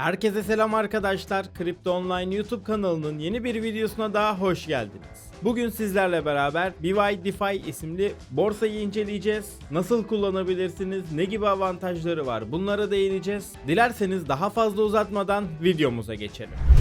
Herkese selam arkadaşlar. Kripto Online YouTube kanalının yeni bir videosuna daha hoş geldiniz. Bugün sizlerle beraber BY DeFi isimli borsayı inceleyeceğiz. Nasıl kullanabilirsiniz, ne gibi avantajları var bunlara değineceğiz. Dilerseniz daha fazla uzatmadan videomuza geçelim.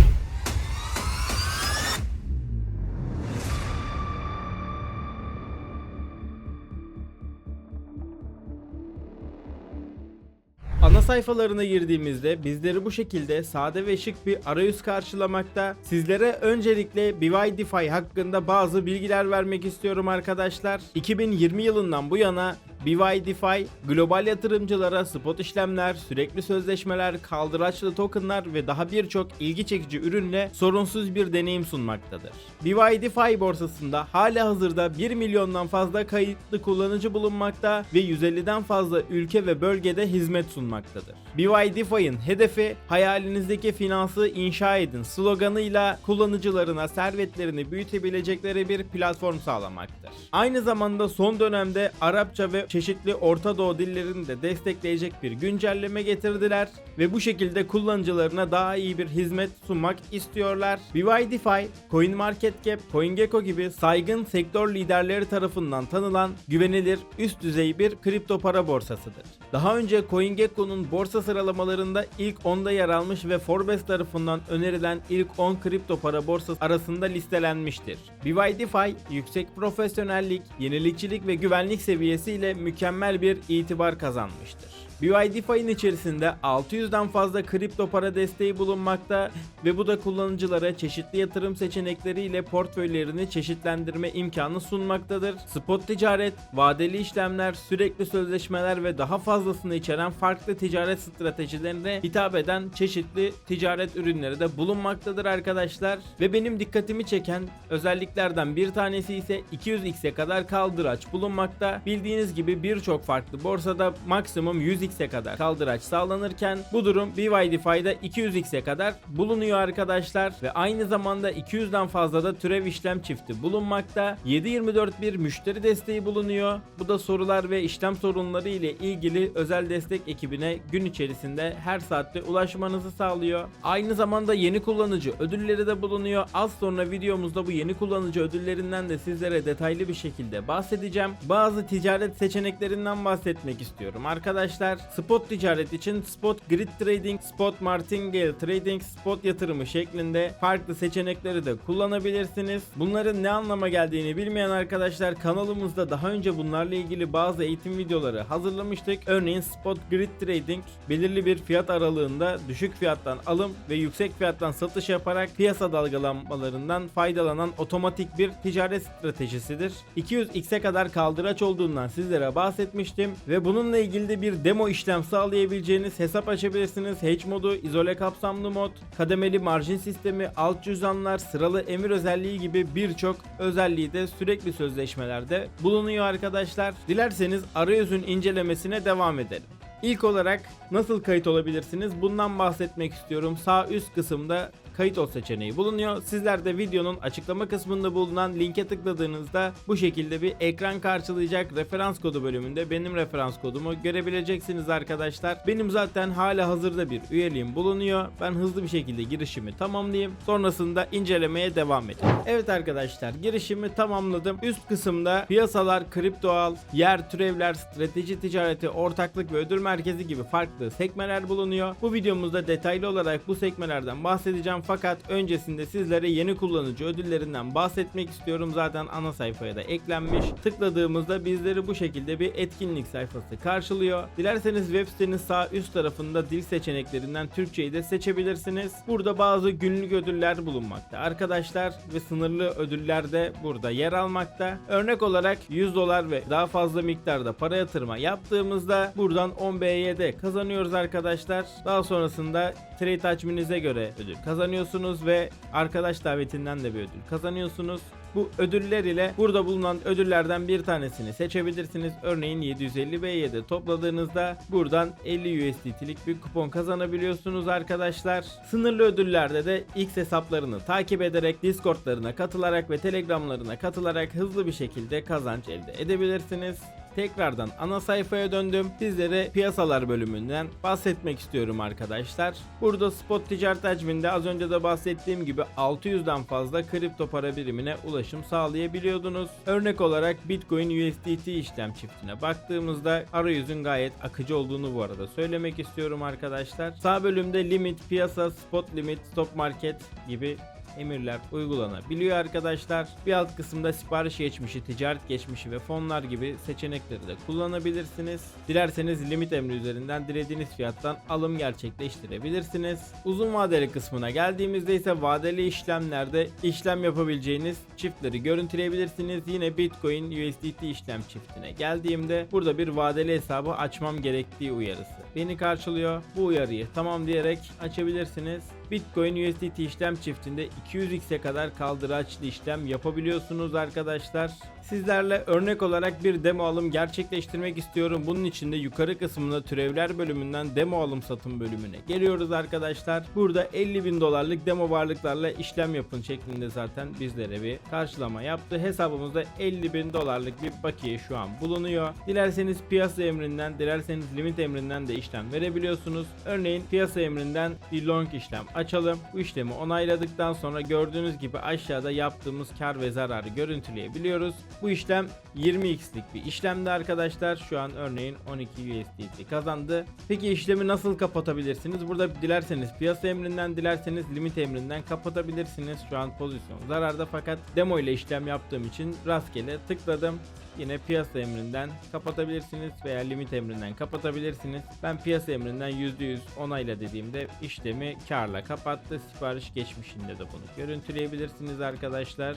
Ana sayfalarına girdiğimizde bizleri bu şekilde sade ve şık bir arayüz karşılamakta. Sizlere öncelikle BY DeFi hakkında bazı bilgiler vermek istiyorum arkadaşlar. 2020 yılından bu yana BY DeFi global yatırımcılara spot işlemler, sürekli sözleşmeler, kaldıraçlı tokenlar ve daha birçok ilgi çekici ürünle sorunsuz bir deneyim sunmaktadır. BY DeFi borsasında hala hazırda 1 milyondan fazla kayıtlı kullanıcı bulunmakta ve 150'den fazla ülke ve bölgede hizmet sunmaktadır. BY DeFi'nin hedefi hayalinizdeki finansı inşa edin sloganıyla kullanıcılarına servetlerini büyütebilecekleri bir platform sağlamaktır. Aynı zamanda son dönemde Arapça ve çeşitli Orta Doğu dillerini de destekleyecek bir güncelleme getirdiler ve bu şekilde kullanıcılarına daha iyi bir hizmet sunmak istiyorlar. BY DeFi, CoinMarketCap, CoinGecko gibi saygın sektör liderleri tarafından tanınan güvenilir üst düzey bir kripto para borsasıdır. Daha önce CoinGecko'nun borsa sıralamalarında ilk 10'da yer almış ve Forbes tarafından önerilen ilk 10 kripto para borsası arasında listelenmiştir. BY DeFi yüksek profesyonellik, yenilikçilik ve güvenlik seviyesiyle mükemmel bir itibar kazanmıştır. BY DeFi'nin içerisinde 600'den fazla kripto para desteği bulunmakta ve bu da kullanıcılara çeşitli yatırım seçenekleriyle portföylerini çeşitlendirme imkanı sunmaktadır. Spot ticaret, vadeli işlemler, sürekli sözleşmeler ve daha fazlasını içeren farklı ticaret stratejilerine hitap eden çeşitli ticaret ürünleri de bulunmaktadır arkadaşlar. Ve benim dikkatimi çeken özelliklerden bir tanesi ise 200x'e kadar kaldıraç bulunmakta. Bildiğiniz gibi birçok farklı borsada maksimum 100x'e kadar kaldıraç sağlanırken bu durum BY DeFi'de 200x'e kadar bulunuyor arkadaşlar ve aynı zamanda 200'den fazla da türev işlem çifti bulunmakta. 7/24 bir müşteri desteği bulunuyor. Bu da sorular ve işlem sorunları ile ilgili özel destek ekibine gün içerisinde her saatte ulaşmanızı sağlıyor. Aynı zamanda yeni kullanıcı ödülleri de bulunuyor. Az sonra videomuzda bu yeni kullanıcı ödüllerinden de sizlere detaylı bir şekilde bahsedeceğim. Bazı ticaret seçeneklerinden bahsetmek istiyorum arkadaşlar. Spot ticaret için Spot Grid Trading, Spot Martingale Trading, Spot yatırımı şeklinde farklı seçenekleri de kullanabilirsiniz. Bunların ne anlama geldiğini bilmeyen arkadaşlar kanalımızda daha önce bunlarla ilgili bazı eğitim videoları hazırlamıştık. Örneğin Spot Grid Trading belirli bir fiyat aralığında düşük fiyattan alım ve yüksek fiyattan satış yaparak piyasa dalgalanmalarından faydalanan otomatik bir ticaret stratejisidir. 200x'e kadar kaldıraç olduğundan sizlere bahsetmiştim ve bununla ilgili de bir demo işlem sağlayabileceğiniz hesap açabilirsiniz. Hedge modu, izole kapsamlı mod, kademeli marjin sistemi, alt cüzdanlar, sıralı emir özelliği gibi birçok özelliği de sürekli sözleşmelerde bulunuyor arkadaşlar. Dilerseniz arayüzün incelemesine devam edelim. İlk olarak nasıl kayıt olabilirsiniz? Bundan bahsetmek istiyorum. Sağ üst kısımda kayıt ol seçeneği bulunuyor. Sizler de videonun açıklama kısmında bulunan linke tıkladığınızda bu şekilde bir ekran karşılayacak referans kodu bölümünde benim referans kodumu görebileceksiniz arkadaşlar. Benim zaten hala hazırda bir üyeliğim bulunuyor. Ben hızlı bir şekilde girişimi tamamlayayım. Sonrasında incelemeye devam edeyim. Evet arkadaşlar girişimi tamamladım. Üst kısımda piyasalar, kripto al, yer, türevler, strateji ticareti, ortaklık ve ödül merkezi gibi farklı sekmeler bulunuyor. Bu videomuzda detaylı olarak bu sekmelerden bahsedeceğim fakat öncesinde sizlere yeni kullanıcı ödüllerinden bahsetmek istiyorum. Zaten ana sayfaya da eklenmiş. Tıkladığımızda bizleri bu şekilde bir etkinlik sayfası karşılıyor. Dilerseniz web sitenin sağ üst tarafında dil seçeneklerinden Türkçeyi de seçebilirsiniz. Burada bazı günlük ödüller bulunmakta. Arkadaşlar ve sınırlı ödüller de burada yer almakta. Örnek olarak 100 dolar ve daha fazla miktarda para yatırma yaptığımızda buradan 10 BYD kazanıyoruz arkadaşlar. Daha sonrasında trade hacminize göre ödül kazanıyorsunuz ve arkadaş davetinden de bir ödül kazanıyorsunuz. Bu ödüller ile burada bulunan ödüllerden bir tanesini seçebilirsiniz. Örneğin 750 BYD topladığınızda buradan 50 USDT'lik bir kupon kazanabiliyorsunuz arkadaşlar. Sınırlı ödüllerde de X hesaplarını takip ederek Discord'larına katılarak ve Telegram'larına katılarak hızlı bir şekilde kazanç elde edebilirsiniz. Tekrardan ana sayfaya döndüm. Sizlere piyasalar bölümünden bahsetmek istiyorum arkadaşlar. Burada spot ticaret hacminde az önce de bahsettiğim gibi 600'den fazla kripto para birimine ulaşım sağlayabiliyordunuz. Örnek olarak Bitcoin USDT işlem çiftine baktığımızda arayüzün gayet akıcı olduğunu bu arada söylemek istiyorum arkadaşlar. Sağ bölümde limit, piyasa, spot limit, stop market gibi emirler uygulanabiliyor arkadaşlar. Bir alt kısımda sipariş geçmişi, ticaret geçmişi ve fonlar gibi seçenekleri de kullanabilirsiniz. Dilerseniz limit emri üzerinden dilediğiniz fiyattan alım gerçekleştirebilirsiniz. Uzun vadeli kısmına geldiğimizde ise vadeli işlemlerde işlem yapabileceğiniz çiftleri görüntüleyebilirsiniz. Yine Bitcoin USDT işlem çiftine geldiğimde burada bir vadeli hesabı açmam gerektiği uyarısı beni karşılıyor. Bu uyarıyı tamam diyerek açabilirsiniz. Bitcoin USDT işlem çiftinde 200x'e kadar kaldıraçlı işlem yapabiliyorsunuz arkadaşlar. Sizlerle örnek olarak bir demo alım gerçekleştirmek istiyorum. Bunun için de yukarı kısmında türevler bölümünden demo alım satım bölümüne geliyoruz arkadaşlar. Burada 50 bin dolarlık demo varlıklarla işlem yapın şeklinde zaten bizlere bir karşılama yaptı. Hesabımızda 50 bin dolarlık bir bakiye şu an bulunuyor. Dilerseniz piyasa emrinden, dilerseniz limit emrinden de işlem verebiliyorsunuz. Örneğin piyasa emrinden bir long işlem açalım. Bu işlemi onayladıktan sonra gördüğünüz gibi aşağıda yaptığımız kar ve zararı görüntüleyebiliyoruz. Bu işlem 20x'lik bir işlemdi arkadaşlar. Şu an örneğin 12 USDT kazandı. Peki işlemi nasıl kapatabilirsiniz? Burada dilerseniz piyasa emrinden dilerseniz limit emrinden kapatabilirsiniz. Şu an pozisyon zararda fakat demo ile işlem yaptığım için rastgele tıkladım. Yine piyasa emrinden kapatabilirsiniz veya limit emrinden kapatabilirsiniz. Ben piyasa emrinden %100 onayla dediğimde işlemi karla kapattı. Sipariş geçmişinde de bunu görüntüleyebilirsiniz arkadaşlar.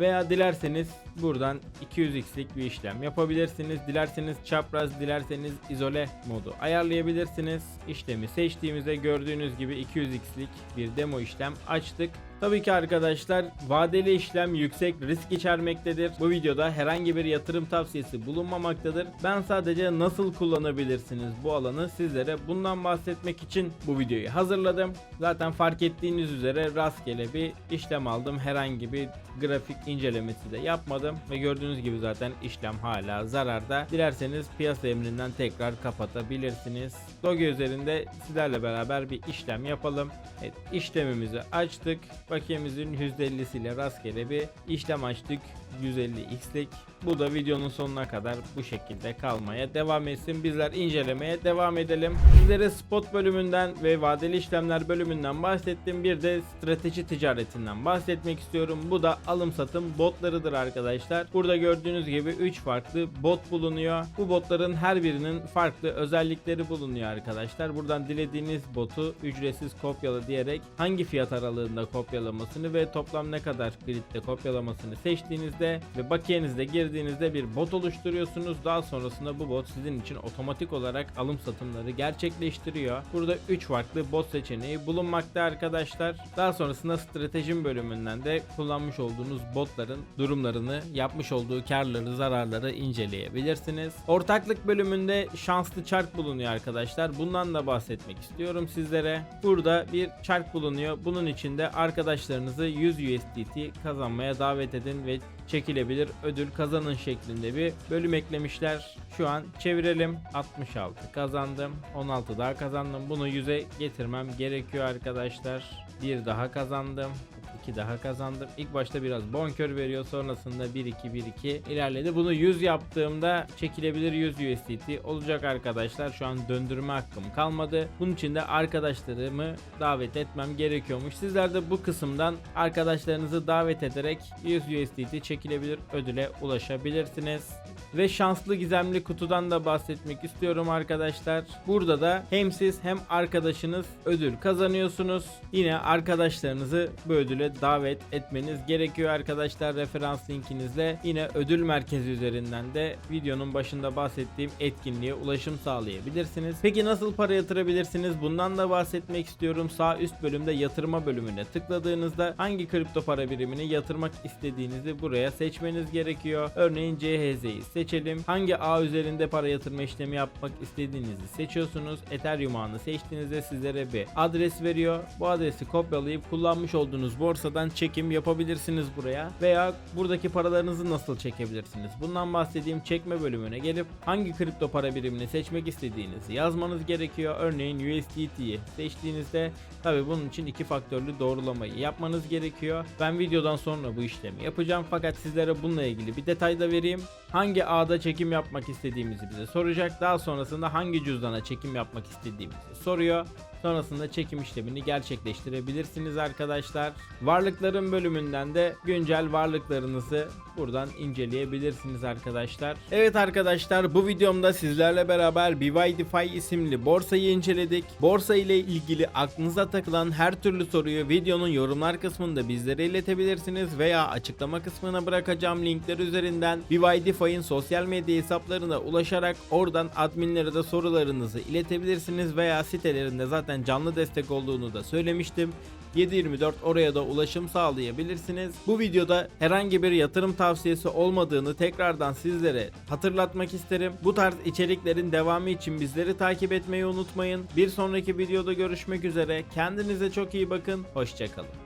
Veya dilerseniz buradan 200x'lik bir işlem yapabilirsiniz. Dilerseniz çapraz, dilerseniz izole modu ayarlayabilirsiniz. İşlemi seçtiğimizde gördüğünüz gibi 200x'lik bir demo işlem açtık. Tabii ki arkadaşlar vadeli işlem yüksek risk içermektedir. Bu videoda herhangi bir yatırım tavsiyesi bulunmamaktadır. Ben sadece nasıl kullanabilirsiniz bu alanı sizlere bundan bahsetmek için bu videoyu hazırladım. Zaten fark ettiğiniz üzere rastgele bir işlem aldım. Herhangi bir grafik incelemesi de yapmadım ve gördüğünüz gibi zaten işlem hala zararda. Dilerseniz piyasa emrinden tekrar kapatabilirsiniz. Doge üzerinde sizlerle beraber bir işlem yapalım. Evet, işlemimizi açtık. Bakiyemizin %50'siyle rastgele bir işlem açtık. 150x'lik. Bu da videonun sonuna kadar bu şekilde kalmaya devam etsin. Bizler incelemeye devam edelim. Sizlere spot bölümünden ve vadeli işlemler bölümünden bahsettim. Bir de strateji ticaretinden bahsetmek istiyorum. Bu da alım satım botlarıdır arkadaşlar. Burada gördüğünüz gibi 3 farklı bot bulunuyor. Bu botların her birinin farklı özellikleri bulunuyor arkadaşlar. Buradan dilediğiniz botu ücretsiz kopyala diyerek hangi fiyat aralığında kopyalamasını ve toplam ne kadar kreditte kopyalamasını seçtiğinizde ve bakiyenizde girdiğinizde bir bot oluşturuyorsunuz. Daha sonrasında bu bot sizin için otomatik olarak alım satımları gerçekleştiriyor. Burada 3 farklı bot seçeneği bulunmakta arkadaşlar. Daha sonrasında stratejim bölümünden de kullanmış olduğunuz botların durumlarını, yapmış olduğu karları, zararları inceleyebilirsiniz. Ortaklık bölümünde şanslı çark bulunuyor arkadaşlar. Bundan da bahsetmek istiyorum sizlere. Burada bir çark bulunuyor. Bunun içinde arkadaşlarınızı 100 USDT kazanmaya davet edin ve çekilebilir ödül kazanın şeklinde bir bölüm eklemişler. Şu an çevirelim. 66 kazandım. 16 daha kazandım. Bunu 100'e getirmem gerekiyor arkadaşlar. Bir daha kazandım. 2 daha kazandım. İlk başta biraz bonkör veriyor. Sonrasında 1-2 1-2 ilerledi. Bunu 100 yaptığımda çekilebilir 100 USDT olacak arkadaşlar. Şu an döndürme hakkım kalmadı. Bunun için de arkadaşlarımı davet etmem gerekiyormuş. Sizler de bu kısımdan arkadaşlarınızı davet ederek 100 USDT çekilebilir ödüle ulaşabilirsiniz. Ve şanslı gizemli kutudan da bahsetmek istiyorum arkadaşlar. Burada da hem siz hem arkadaşınız ödül kazanıyorsunuz. Yine arkadaşlarınızı bu ödüle davet etmeniz gerekiyor arkadaşlar referans linkinizle. Yine ödül merkezi üzerinden de videonun başında bahsettiğim etkinliğe ulaşım sağlayabilirsiniz. Peki nasıl para yatırabilirsiniz? Bundan da bahsetmek istiyorum. Sağ üst bölümde yatırma bölümüne tıkladığınızda hangi kripto para birimini yatırmak istediğinizi buraya seçmeniz gerekiyor. Örneğin CHZ'yi seçelim. Hangi ağ üzerinde para yatırma işlemi yapmak istediğinizi seçiyorsunuz. Ethereum ağını seçtiğinizde sizlere bir adres veriyor. Bu adresi kopyalayıp kullanmış olduğunuz borsa borsadan çekim yapabilirsiniz buraya veya buradaki paralarınızı nasıl çekebilirsiniz? Bundan bahsettiğim çekme bölümüne gelip hangi kripto para birimini seçmek istediğinizi yazmanız gerekiyor. Örneğin USDT'yi seçtiğinizde tabi bunun için iki faktörlü doğrulamayı yapmanız gerekiyor. Ben videodan sonra bu işlemi yapacağım fakat sizlere bununla ilgili bir detay da vereyim. Hangi ağda çekim yapmak istediğimizi bize soracak. Daha sonrasında hangi cüzdana çekim yapmak istediğimizi soruyor. Sonrasında çekim işlemini gerçekleştirebilirsiniz arkadaşlar. Varlıkların bölümünden de güncel varlıklarınızı buradan inceleyebilirsiniz arkadaşlar. Evet arkadaşlar bu videomda sizlerle beraber BYDFI isimli borsayı inceledik. Borsa ile ilgili aklınıza takılan her türlü soruyu videonun yorumlar kısmında bizlere iletebilirsiniz veya açıklama kısmına bırakacağım linkler üzerinden BYDFI'nin sosyal medya hesaplarına ulaşarak oradan adminlere de sorularınızı iletebilirsiniz veya sitelerinde zaten canlı destek olduğunu da söylemiştim. 724 oraya da ulaşım sağlayabilirsiniz. Bu videoda herhangi bir yatırım tavsiyesi olmadığını tekrardan sizlere hatırlatmak isterim. Bu tarz içeriklerin devamı için bizleri takip etmeyi unutmayın. Bir sonraki videoda görüşmek üzere. Kendinize çok iyi bakın. Hoşçakalın.